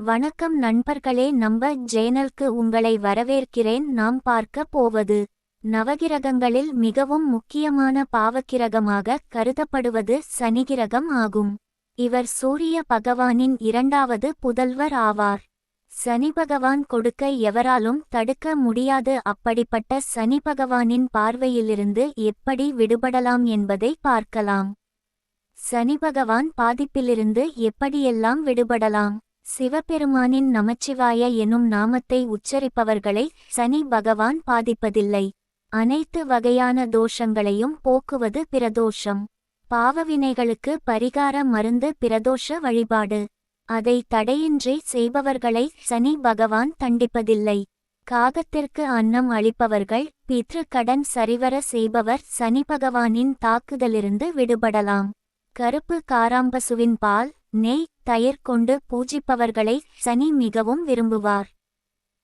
வணக்கம் நண்பர்களே நம்ப ஜேனல்க்கு உங்களை வரவேற்கிறேன். நாம் பார்க்க போவது நவகிரகங்களில் மிகவும் முக்கியமான பாவக்கிரகமாக கருதப்படுவது சனிகிரகம் ஆகும். இவர் சூரிய பகவானின் இரண்டாவது புதல்வர் ஆவார். சனி பகவான் கொடுக்க எவராலும் தடுக்க முடியாது. அப்படிப்பட்ட சனி பகவானின் பார்வையிலிருந்து எப்படி விடுபடலாம் என்பதை பார்க்கலாம். சனி பகவான் பாதிப்பிலிருந்து எப்படியெல்லாம் விடுபடலாம்? சிவபெருமானின் நமச்சிவாய எனும் நாமத்தை உச்சரிப்பவர்களை சனி பகவான் பாதிப்பதில்லை. அனைத்து வகையான தோஷங்களையும் போக்குவது பிரதோஷம். பாவவினைகளுக்கு பரிகார மருந்து பிரதோஷ வழிபாடு. அதை தடையின்றி செய்பவர்களை சனி பகவான் தண்டிப்பதில்லை. காகத்திற்கு அன்னம் அளிப்பவர்கள் பித்ரு கடன் சரிவர செய்பவர் சனி பகவானின் தாக்குதலிருந்து விடுபடலாம். கருப்பு காராம்பசுவின் பால் நெய் தயிர் கொண்டு பூஜிப்பவர்களை சனி மிகவும் விரும்புவார்.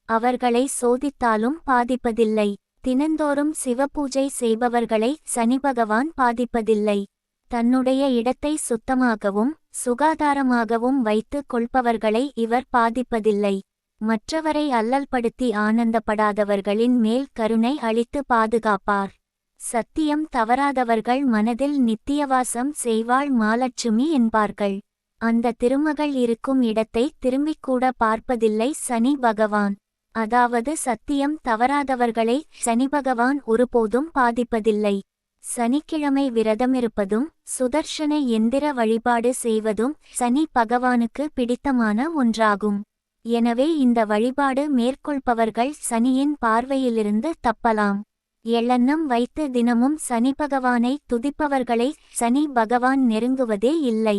அவர்களை சோதித்தாலும் பாதிப்பதில்லை. தினந்தோறும் சிவபூஜை செய்பவர்களை சனி பகவான் பாதிப்பதில்லை. தன்னுடைய இடத்தை சுத்தமாகவும் சுகாதாரமாகவும் வைத்துக் கொள்பவர்களை இவர் பாதிப்பதில்லை. மற்றவரை அல்லல்படுத்தி ஆனந்தப்படாதவர்களின் மேல் கருணை அளித்து பாதுகாப்பார். சத்தியம் தவறாதவர்கள் மனதில் நித்தியவாசம் செய்வாள் மாலட்சுமி என்பார்கள். அந்த திருமகள் இருக்கும் இடத்தை திரும்பிக் கூட பார்ப்பதில்லை சனி பகவான். அதாவது சத்தியம் தவறாதவர்களை சனி பகவான் ஒருபோதும் பாதிப்பதில்லை. சனிக்கிழமை விரதமிருப்பதும் சுதர்ஷன எந்திர வழிபாடு செய்வதும் சனி பகவானுக்கு பிடித்தமான ஒன்றாகும். எனவே இந்த வழிபாடு மேற்கொள்பவர்கள் சனியின் பார்வையிலிருந்து தப்பலாம். எள்ளெண்ணம் வைத்து தினமும் சனி பகவானை துதிப்பவர்களை சனி பகவான் நெருங்குவதே இல்லை.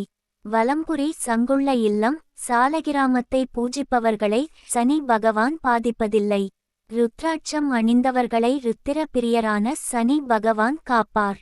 வலம்புரி சங்குள்ள இல்லம் சாலகிராமத்தை பூஜிப்பவர்களை சனி பகவான் பாதிப்பதில்லை. ருத்ராட்சம் அணிந்தவர்களை ருத்திர பிரியரான சனி பகவான் காப்பார்.